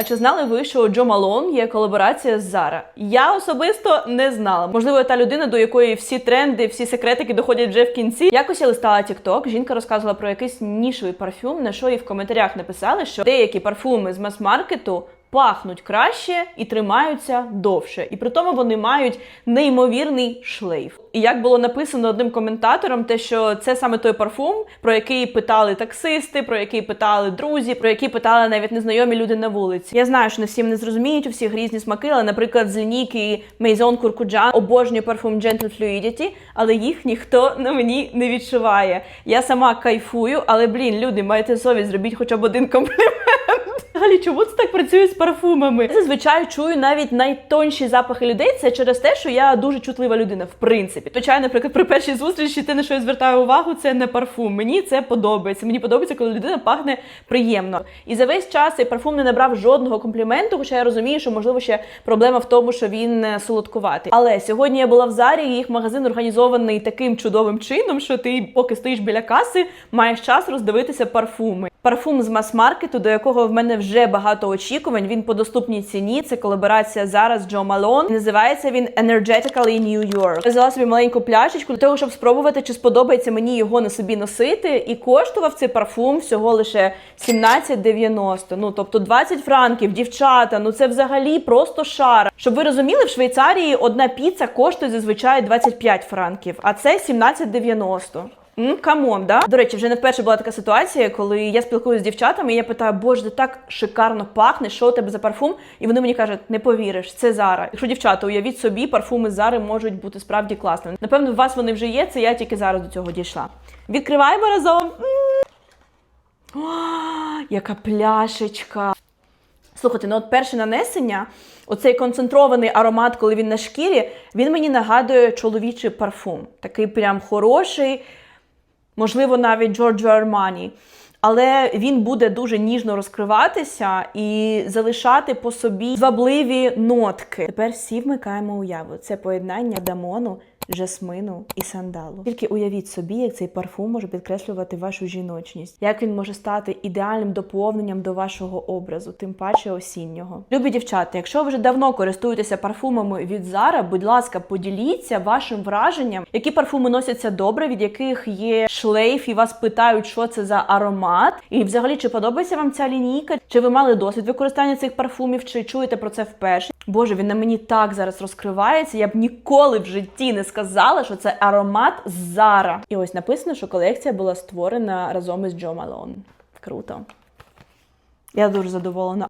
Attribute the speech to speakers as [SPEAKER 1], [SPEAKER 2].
[SPEAKER 1] А чи знали ви, що Джо Малон є колаборація з Зара? Я особисто не знала. Можливо, та людина, до якої всі тренди, всі секретики доходять вже в кінці. Якось я листала TikTok, жінка розказувала про якийсь нішовий парфюм, на що їй в коментарях написали, що деякі парфуми з мас-маркету пахнуть краще і тримаються довше. І при тому вони мають неймовірний шлейф. І як було написано одним коментатором, те, що це саме той парфум, про який питали таксисти, про який питали друзі, про який питали навіть незнайомі люди на вулиці. Я знаю, що не всім не зрозуміють, у всіх різні смаки, але, наприклад, з лінійки Maison Courcoujan обожнює парфум Gentle Fluidity, але їх ніхто на мені не відчуває. Я сама кайфую, але блін, люди, маєте совість, зробіть хоча б один комплімент. Взагалі, чому це так працює з парфумами? Я зазвичай чую навіть найтонші запахи людей. Це через те, що я дуже чутлива людина, в принципі. Звичайно, наприклад, при першій зустрічі те, на що я звертаю увагу, це не парфум. Мені це подобається. Мені подобається, коли людина пахне приємно. І за весь час цей парфум не набрав жодного компліменту, хоча я розумію, що можливо ще проблема в тому, що він е, солодкуватий. Але сьогодні я була в зарі, і їх магазин організований таким чудовим чином, що ти, поки стоїш біля каси, маєш час роздивитися парфуми. Парфум з мас-маркету, до якого в мене вже багато очікувань. Він по доступній ціні. Це колаборація зараз Джо Малон. Називається він Energetically New York. Я взяла собі маленьку пляшечку для того, щоб спробувати, чи сподобається мені його на собі носити. І коштував цей парфум всього лише 17,90. Ну тобто 20 франків, дівчата. Ну це взагалі просто шара. Щоб ви розуміли, в Швейцарії одна піца коштує зазвичай 25 франків, а це 17,90. Камон, да? До речі, вже не вперше була така ситуація, коли я спілкуюся з дівчатами, і я питаю, боже, ти так шикарно пахне, що у тебе за парфум? І вони мені кажуть, не повіриш, це Зара. Якщо дівчата, уявіть собі, парфуми Зари можуть бути справді класними. Напевно, у вас вони вже є, це я тільки зараз до цього дійшла. Відкриваємо разом. О, яка пляшечка. Слухайте, ну от перше нанесення, оцей концентрований аромат, коли він на шкірі, він мені нагадує чоловічий парфум. Такий прям хороший, можливо, навіть Джорджо Армані. Але він буде дуже ніжно розкриватися і залишати по собі звабливі нотки. Тепер всі вмикаємо уяву. Це поєднання дамону, жасмину і сандалу. Тільки уявіть собі, як цей парфум може підкреслювати вашу жіночність, як він може стати ідеальним доповненням до вашого образу, тим паче осіннього. Любі дівчата, якщо ви вже давно користуєтеся парфумами від Zara, будь ласка, поділіться вашим враженням, які парфуми носяться добре, від яких є шлейф, і вас питають, що це за аромат, і взагалі чи подобається вам ця лінійка, чи ви мали досвід використання цих парфумів, чи чуєте про це вперше? Боже, він на мені так зараз розкривається. Я б ніколи в житті не сказала, що це аромат Зара. І ось написано, що колекція була створена разом із Джо Малон. Круто. Я дуже задоволена.